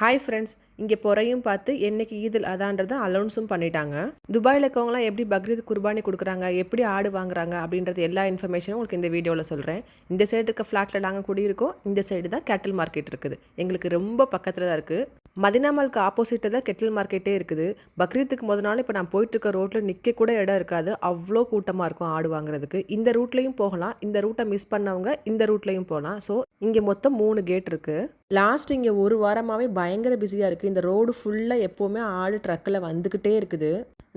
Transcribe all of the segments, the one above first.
Hi friends இங்கே பொறையும் பார்த்து என்னைக்கு ஈதில் அதான்றதை அலௌன்ஸும் பண்ணிட்டாங்க. துபாயில் இருக்கவங்களாம் எப்படி பக்ரீத் குர்பானி கொடுக்குறாங்க எப்படி ஆடு வாங்குறாங்க அப்படின்றது எல்லா இன்ஃபர்மேஷனும் உங்களுக்கு இந்த வீடியோவில் சொல்கிறேன் இந்த சைடு இருக்க ஃப்ளாட்டில் நாங்கள் குடியிருக்கோம் இந்த சைடு தான் கேட்டில் மார்க்கெட் இருக்குது. எங்களுக்கு ரொம்ப பக்கத்தில் தான் இருக்குது மதினாமலுக்கு ஆப்போசிட்டில் தான் கெட்டில் மார்க்கெட்டே இருக்குது. பக்ரீத்துக்கு முத நாள் இப்போ நான் போயிட்டுருக்க ரோட்டில் நிற்க கூட இடம் இருக்காது. அவ்வளோ கூட்டமாக இருக்கும் ஆடு வாங்குறதுக்கு. இந்த ரூட்லேயும் போகலாம். இந்த ரூட்டை மிஸ் பண்ணவங்க இந்த ரூட்லேயும் போகலாம். ஸோ இங்கே மொத்தம் மூணு கேட் இருக்குது லாஸ்ட் இங்கே ஒரு வாரமாகவே பயங்கர பிஸியாக இருக்குது இந்த ரோடு ஃபுல்லாக எப்போவுமே ஆடு ட்ரக்கில் வந்துக்கிட்டே இருக்குது.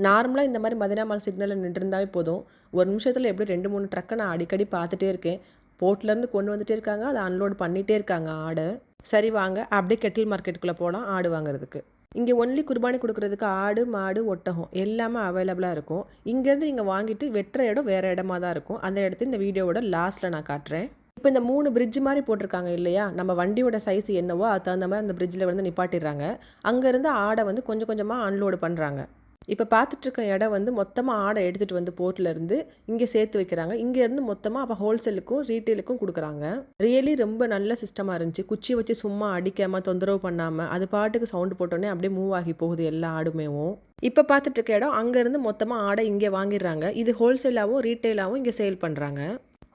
நார்மலாக இந்த மாதிரி மதினாமல் சிக்னலில் நின்றுருந்தாவே போதும். ஒரு நிமிஷத்தில் எப்படி ரெண்டு மூணு ட்ரக்கை நான் அடிக்கடி பார்த்துட்டே இருக்கேன். போர்ட்லேருந்து கொண்டு வந்துகிட்டே இருக்காங்க. அதை அன்லோட் பண்ணிகிட்டே இருக்காங்க ஆடு. சரி வாங்க அப்படியே கெட்டில் மார்க்கெட்டுக்குள்ளே போகலாம் ஆடு வாங்குறதுக்கு. இங்கே ஒன்லி குர்பானி கொடுக்குறதுக்கு ஆடு மாடு ஒட்டகம் எல்லாமே அவைலபிளாக இருக்கும். இங்கேருந்து நீங்கள் வாங்கிட்டு வெட்டுற இடம் வேறு இடமா தான் இருக்கும். அந்த இடத்த இந்த வீடியோவோட லாஸ்ட்டில் நான் காட்டுறேன். இப்போ இந்த மூணு பிரிட்ஜ் மாதிரி போட்டிருக்காங்க இல்லையா? நம்ம வண்டியோட சைஸ் என்னவோ அது தகுந்த மாதிரி அந்த பிரிட்ஜில் வந்து நிப்பாட்டிடுறாங்க. அங்கேருந்து ஆடை வந்து கொஞ்சம் கொஞ்சமாக அன்லோடு பண்ணுறாங்க இப்போ பார்த்துட்ருக்க இடம் வந்து மொத்தமாக ஆடை எடுத்துகிட்டு வந்து போர்ட்லேருந்து இங்கே சேர்த்து வைக்கிறாங்க. இங்கேருந்து மொத்தமாக அப்போ ஹோல்சேலுக்கும் ரீட்டெயிலுக்கும் கொடுக்குறாங்க. ரியலி ரொம்ப நல்ல சிஸ்டமாக இருந்துச்சு. குச்சி வச்சு சும்மா அடிக்காமல் தொந்தரவு பண்ணாமல் அது பாட்டுக்கு சவுண்டு போட்டோன்னே அப்படியே மூவ் ஆகி போகுது எல்லா ஆடுமேவும். இப்போ பார்த்துட்டு இருக்க இடம் அங்கேருந்து மொத்தமாக ஆடை இங்கே வாங்கிடுறாங்க. இது ஹோல்சேலாகவும் ரீட்டெயிலாகவும் இங்கே சேல் பண்ணுறாங்க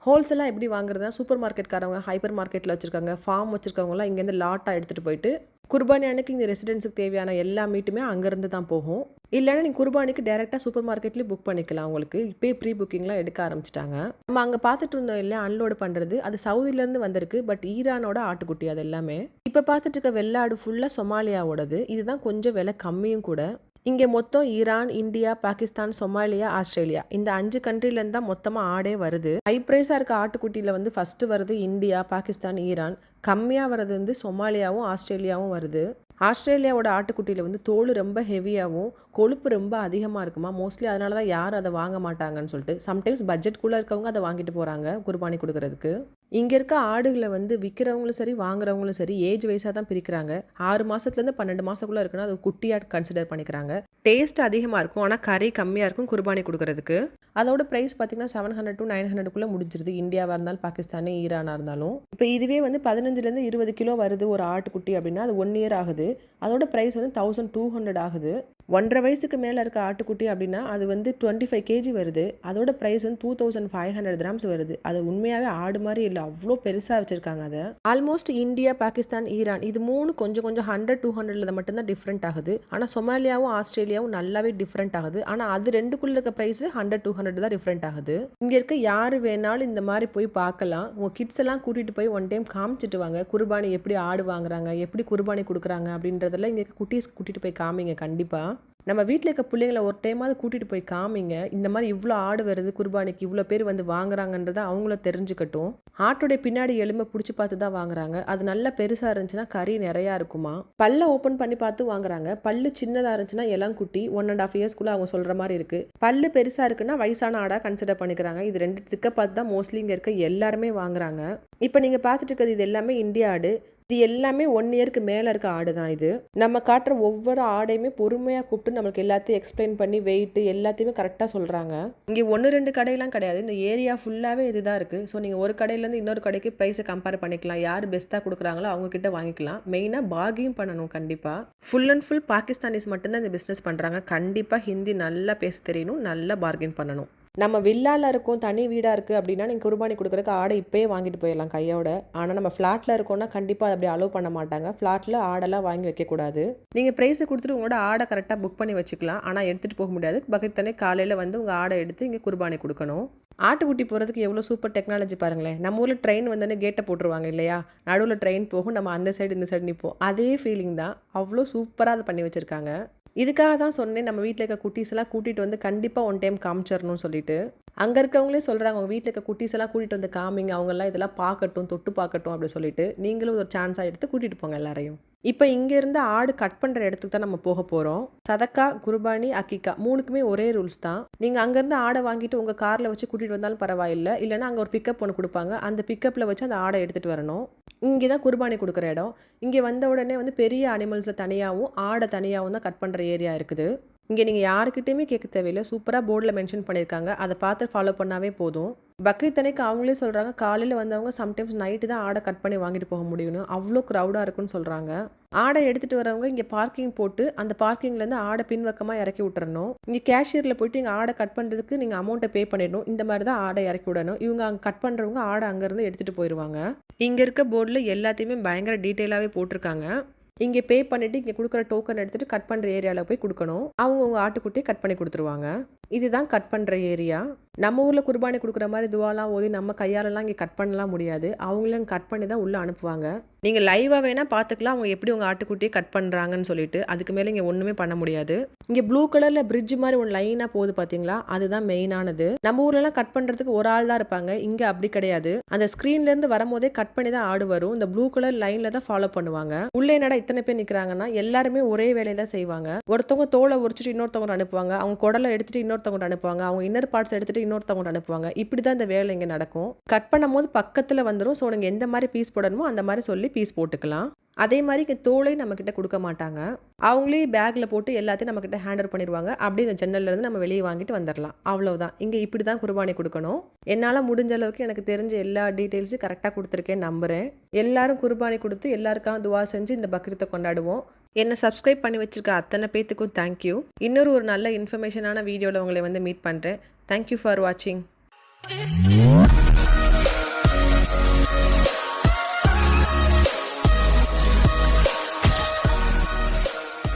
ஹோல்சேலாக எப்படி வாங்குறதுனா சூப்பர் மார்க்கெட்காரவங்க ஹைப்பர் மார்க்கெட்டில் வச்சுருக்காங்க ஃபார்ம் வச்சுருக்கவங்களாம் இங்கேருந்து லாட்டாக எடுத்துகிட்டு போயிட்டு குர்பானி அன்னைக்கு இந்த ரெசிடென்ஸுக்கு தேவையான எல்லா மீட்டுமே அங்கேருந்து தான் போகும். இல்லைன்னா நீங்கள் குர்பானிக்கு டேரெக்டாக சூப்பர் மார்க்கெட்லேயும் புக் பண்ணிக்கலாம் உங்களுக்கு. இப்போயே ப்ரீ புக்கிங்லாம் எடுக்க ஆரம்பிச்சிட்டாங்க. நம்ம அங்கே பார்த்துட்டு இருந்தோம் இல்லை அன்லோடு பண்ணுறது அது சவுதியிலேருந்து வந்திருக்கு. பட் ஈரானோட ஆட்டுக்குட்டி அது எல்லாமே. இப்போ பார்த்துட்டு இருக்க வெள்ளாடு ஃபுல்லாக சொமாலியாவோடது. இதுதான் கொஞ்சம் விலை கம்மியும் கூட. இங்கே மொத்தம் Iran India Pakistan Somalia Australia. இந்த அஞ்சு கண்ட்ரிலேருந்து தான் மொத்தமாக ஆடே வருது. ஹை ப்ரைஸாக இருக்க ஆட்டுக்குட்டியில் வந்து ஃபஸ்ட்டு வருது இந்தியா பாகிஸ்தான் ஈரான். கம்மியாக வர்றது வந்து சொமாலியாவும் ஆஸ்திரேலியாவும் வருது. ஆஸ்திரேலியாவோட ஆட்டுக்குட்டியில் வந்து தோல் ரொம்ப ஹெவியாகவும் கொழுப்பு ரொம்ப அதிகமாக இருக்குமா? மோஸ்ட்லி அதனால தான் யாரும் அதை வாங்க மாட்டாங்கன்னு சொல்லிட்டு சம்டைம்ஸ் பட்ஜெட்குள்ளே இருக்கவங்க அதை வாங்கிட்டு போகிறாங்க குர்பானி கொடுக்கறதுக்கு. இங்கே இருக்க ஆடுகளை வந்து விற்கிறவங்களும் சரி வாங்குறவங்களும் சரி ஏஜ் வைஸாக தான் பிரிக்கிறாங்க. ஆறு மாதத்துலேருந்து பன்னெண்டு மாதக்குள்ளே இருக்குன்னா அது குட்டியாக கன்சிடர் பண்ணிக்கிறாங்க. டேஸ்ட் அதிகமாக இருக்கும். ஆனால் கறி கம்மியாக இருக்கும் குர்பானி கொடுக்கறதுக்கு. அதோட ப்ரைஸ் பார்த்தீங்கன்னா செவன் ஹண்ட்ரட் டு நைன் ஹண்ட்ரட்குள்ளே முடிஞ்சிருது. இந்தியாவாக இருந்தாலும் பாகிஸ்தானே ஈரானாக இருந்தாலும். இப்போ இதுவே வந்து பதினஞ்சுலேருந்து இருபது கிலோ வருது ஒரு ஆட்டுக்குட்டி அப்படின்னா அது ஒன் இயர் ஆகுது. அதோட ப்ரைஸ் வந்து தௌசண்ட் டூ ஹண்ட்ரட் ஆகுது. ஒன்றரை வயசுக்கு மேலே இருக்க ஆட்டுக்குட்டி அப்படின்னா அது வந்து டுவெண்ட்டி ஃபைவ் கேஜி வருது. அதோட ப்ரைஸ் வந்து two thousand five hundred grams வருது. அது உண்மையாகவே ஆடு மாதிரி இல்லை. அவ்வளோ பெருசாக வச்சுருக்காங்க அதை. ஆல்மோஸ்ட் இந்தியா பாகிஸ்தான் ஈரான் இது மூணு கொஞ்சம் கொஞ்சம் ஹண்ட்ரட் டூ ஹண்ட்ரட்ல மட்டும்தான் டிஃப்ரெண்ட் ஆகுது. ஆனால் சொமாலியாவும் ஆஸ்திரேலியாவும் நல்லாவே டிஃப்ரெண்ட் ஆகுது. ஆனால் அது ரெண்டுக்குள்ள இருக்க ப்ரைஸ் ஹண்ட்ரட் டூ ஹண்ட்ரட் தான் டிஃப்ரெண்ட் ஆகுது. இங்கே இருக்க யார் வேணாலும் இந்த மாதிரி போய் பார்க்கலாம். உங்கள் கிட்ஸ் எல்லாம் கூட்டிகிட்டு போய் ஒன் டைம் காமிச்சிட்டு வாங்க. குர்பானி எப்படி ஆடு வாங்குறாங்க எப்படி குர்பானி கொடுக்குறாங்க அப்படின்றதெல்லாம் இங்கே குட்டீஸ் கூட்டிகிட்டு போய் காமிங்க கண்டிப்பாக நம்ம வீட்டில் இருக்க பிள்ளைங்கள ஒரு டைமாவது கூட்டிகிட்டு போய் காமிங்க. இந்த மாதிரி இவ்வளோ ஆடு வருது குர்பானிக்கு இவ்வளோ பேர் வந்து வாங்குறாங்கன்றதை அவங்கள தெரிஞ்சுக்கட்டும். ஆட்டோடைய பின்னாடி எலும்பை பிடிச்சி பார்த்து தான் வாங்குறாங்க. அது நல்லா பெருசாக இருந்துச்சுன்னா கறி நிறையா இருக்குமா? பல்ல ஓப்பன் பண்ணி பார்த்து வாங்குறாங்க. பல்லு சின்னதாக இருந்துச்சுன்னா இளங்குட்டி ஒன் அண்ட் ஆஃப் இயர்ஸ்க்குள்ளே அவங்க சொல்கிற மாதிரி இருக்குது பல்லு பெருசாக இருக்குன்னா வயசான ஆடாக கன்சிடர் பண்ணிக்கிறாங்க. இது ரெண்டு ட்ரிக்கை பார்த்து தான் மோஸ்ட்லி இங்கே இருக்க எல்லாருமே வாங்குறாங்க. இப்போ நீங்கள் பார்த்துட்டு இருக்கிறது இது எல்லாமே இந்தியா ஆடு. இது எல்லாமே ஒன் இயருக்கு மேலே இருக்க ஆடு தான் இது. நம்ம காட்டுற ஒவ்வொரு ஆடையுமே பொறுமையாக கூப்பிட்டு நம்மளுக்கு எல்லாத்தையும் எக்ஸ்பிளைன் பண்ணி வெயிட்டு எல்லாத்தையுமே கரெக்டாக சொல்கிறாங்க இங்கே ஒன்று ரெண்டு கடையெல்லாம் கிடையாது. இந்த ஏரியா ஃபுல்லாகவே இதுதான் இருக்குது ஸோ நீங்கள் ஒரு கடையிலேருந்து இன்னொரு கடைக்கு ப்ரைஸை கம்பேர் பண்ணிக்கலாம். யார் பெஸ்ட்டாக கொடுக்குறாங்களோ அவங்கக்கிட்ட வாங்கிக்கலாம். மெயினாக பாகியும் பண்ணணும் கண்டிப்பாக ஃபுல் அண்ட் ஃபுல் பாகிஸ்தானிஸ் மட்டும்தான் இந்த பிஸ்னஸ் பண்ணுறாங்க கண்டிப்பாக ஹிந்தி நல்லா பேச தெரியணும். நல்லா பார்கெயின் பண்ணணும். நம்ம வில்லாவில் இருக்கும் தனி வீடாக இருக்குது அப்படின்னா நீங்கள் குர்பானி கொடுக்குறக்கு ஆடை இப்போயே வாங்கிட்டு போயிடலாம் கையோட. ஆனால் நம்ம ஃப்ளாட்டில் இருக்கோம்னா கண்டிப்பாக அப்படி அலோவ் பண்ண மாட்டாங்க. ஃப்ளாட்டில் ஆடெல்லாம் வாங்கி வைக்கக்கூடாது நீங்கள் ப்ரைஸை கொடுத்துட்டு உங்களோட ஆடை கரெக்டாக புக் பண்ணி வச்சுக்கலாம். ஆனால் எடுத்துகிட்டு போக முடியாது. பக்கத்து காலையில் வந்து உங்கள் ஆடை எடுத்து இங்கே குர்பானி கொடுக்கணும். ஆட்டுக்குட்டி போகிறதுக்கு எவ்வளோ சூப்பர் டெக்னாலஜி பாருங்களேன். நம்ம ஊரில் ட்ரெயின் வந்தோடனே கேட்டை போட்டுருவாங்க இல்லையா? நடுவில் ட்ரெயின் போகும். நம்ம அந்த சைடு இந்த சைடு நிற்போம் அதே ஃபீலிங் தான். அவ்வளோ சூப்பராக அதை பண்ணி வச்சுருக்காங்க. இதுக்காக தான் சொன்னேன் நம்ம வீட்டில் இருக்க குட்டீஸ் எல்லாம் கூட்டிகிட்டு வந்து கண்டிப்பாக ஒன் டைம் காமிச்சிடணும்னு சொல்லிட்டு. அங்கே இருக்கவங்களே சொல்கிறாங்க அவங்க வீட்டில் இருக்க குட்டீஸ் எல்லாம் கூட்டிகிட்டு வந்து காமிங்க அவங்கெல்லாம் இதெல்லாம் பார்க்கட்டும் தொட்டு பார்க்கட்டும் அப்படி சொல்லிட்டு. நீங்களும் ஒரு சான்ஸாக எடுத்து கூட்டிகிட்டு போங்க எல்லாரையும். இப்போ இங்கேருந்து ஆடு கட் பண்ணுற இடத்துக்கு தான் நம்ம போக போகிறோம் சதக்கா குர்பானி அக்கிக்கா மூணுக்குமே ஒரே ரூல்ஸ் தான். நீங்கள் அங்கேருந்து ஆடை வாங்கிட்டு உங்கள் காரில் வச்சு கூட்டிகிட்டு வந்தாலும் பரவாயில்லை. இல்லைனா அங்கே ஒரு பிக்கப் ஒன்று கொடுப்பாங்க. அந்த பிக்கப்பில் வச்சு அந்த ஆடை எடுத்துகிட்டு வரணும். இங்கே தான் குர்பானி கொடுக்குற இடம். இங்கே வந்த உடனே வந்து பெரிய அனிமல்ஸை தனியாகவும் ஆடை தனியாகவும் தான் கட் பண்ணுற ஏரியா இருக்குது. இங்கே நீங்கள் யாருக்கிட்டையுமே கேட்க தேவையில்லை. சூப்பராக போர்டில் மென்ஷன் பண்ணியிருக்காங்க அதை பார்த்து ஃபாலோ பண்ணாவே போதும். பக்ரீத் அன்னைக்கு அவங்களே சொல்கிறாங்க காலையில் வந்தவங்க சம்டைம்ஸ் நைட்டு தான் ஆடை கட் பண்ணி வாங்கிட்டு போக முடியும்னு. அவ்வளோ க்ரௌடாக இருக்குன்னு சொல்கிறாங்க ஆடை எடுத்துகிட்டு வரவங்க இங்கே பார்க்கிங் போட்டு அந்த பார்க்கிங்லேருந்து ஆடை பின்வக்கமாக இறக்கி விட்டுறணும். இங்கே கேஷியரில் போயிட்டு இங்கே ஆடை கட் பண்ணுறதுக்கு நீங்கள் அமௌண்ட்டை பே பண்ணிடணும். இந்த மாதிரி தான் ஆடை இறக்கி விடணும். இவங்க அங்கே கட் பண்ணுறவங்க ஆடை அங்கேருந்து எடுத்துகிட்டு போயிடுவாங்க இங்கே இருக்க போர்டில் எல்லாத்தையுமே பயங்கர டீட்டெயிலாகவே போட்டிருக்காங்க. இங்கே பே பண்ணிவிட்டு இங்கே கொடுக்குற டோக்கன் எடுத்துகிட்டு கட் பண்ணுற ஏரியாவில் போய் கொடுக்கணும். அவங்க உங்கள் ஆட்டுக்குட்டியை கட் பண்ணி கொடுத்துருவாங்க. இதுதான் கட் பண்ணுற ஏரியா நம்ம ஊரில் குர்பானி கொடுக்குற மாதிரி துவாலாம் ஓதி நம்ம கையாலலாம் இங்கே கட் பண்ணலாம் முடியாது. அவங்களும் கட் பண்ணி தான் உள்ளே அனுப்புவாங்க. நீங்கள் லைவாக வேணால் பார்த்துக்கலாம் அவங்க எப்படி உங்கள் ஆட்டுக்குட்டியை கட் பண்ணுறாங்கன்னு சொல்லிட்டு அதுக்கு மேலே இங்கே ஒன்றுமே பண்ண முடியாது. இங்கே ப்ளூ கலரில் பிரிட்ஜ் மாதிரி ஒன்று லைனாக போகுது பார்த்தீங்களா அதுதான் மெயினானது நம்ம ஊர்லலாம் கட் பண்ணுறதுக்கு ஒரு ஆள் தான் இருப்பாங்க. இங்கே அப்படி கிடையாது. அந்த ஸ்க்ரீன்லேருந்து வரும்போதே கட் பண்ணி தான் ஆடு வரும். இந்த ப்ளூ கலர் லைனில் தான் ஃபாலோ பண்ணுவாங்க. உள்ளே என்னடா இத்தனை பேர் நிற்கிறாங்கன்னா எல்லாருமே ஒரே வேலையை தான் செய்வாங்க. ஒருத்தவங்க தோலை உரிச்சிட்டு இன்னொருத்தவங்க அனுப்புவாங்க. அவங்க குடலை எடுத்துட்டு இன்னொருத்தவங்க அனுப்புவாங்க. அவங்க இன்னர் பார்ட்ஸ் எடுத்துட்டு இன்னொருத்தவங்க அனுப்புவாங்க. இப்படி தான் இந்த வேலை இங்கே நடக்கும். கட் பண்ணும்போது பக்கத்தில் வந்துடும் ஸோ நீங்கள் எந்த மாதிரி பீஸ் போடணுமோ அந்த மாதிரி சொல்லி பீஸ் போட்டுக்கலாம். அதே மாதிரி இங்கே தோலை நம்மக்கிட்ட கொடுக்க மாட்டாங்க. அவங்களே பேக்கில் போட்டு எல்லாத்தையும் நம்மக்கிட்ட ஹேண்டர் பண்ணிடுவாங்க அப்படியே இந்த ஜன்னல்லேருந்து நம்ம வெளியே வாங்கிட்டு வந்துடலாம் அவ்வளோதான் இங்கே இப்படி தான் குர்பானி கொடுக்கணும். என்னால் முடிஞ்ச அளவுக்கு எனக்கு தெரிஞ்ச எல்லா டீட்டெயில்ஸும் கரெக்டாக கொடுத்துருக்கேன் நம்புகிறேன் எல்லாரும் குர்பானி கொடுத்து எல்லாருக்காக துவா செஞ்சு இந்த பக்ரீத்தை கொண்டாடுவோம். என்னை சப்ஸ்கிரைப் பண்ணி வச்சிருக்க அத்தனை பேத்துக்கும் தேங்க்யூ இன்னொரு ஒரு நல்ல இன்ஃபர்மேஷனான வீடியோவில் உங்களை வந்து மீட் பண்ணுறேன் தேங்க்யூ ஃபார் வாட்சிங்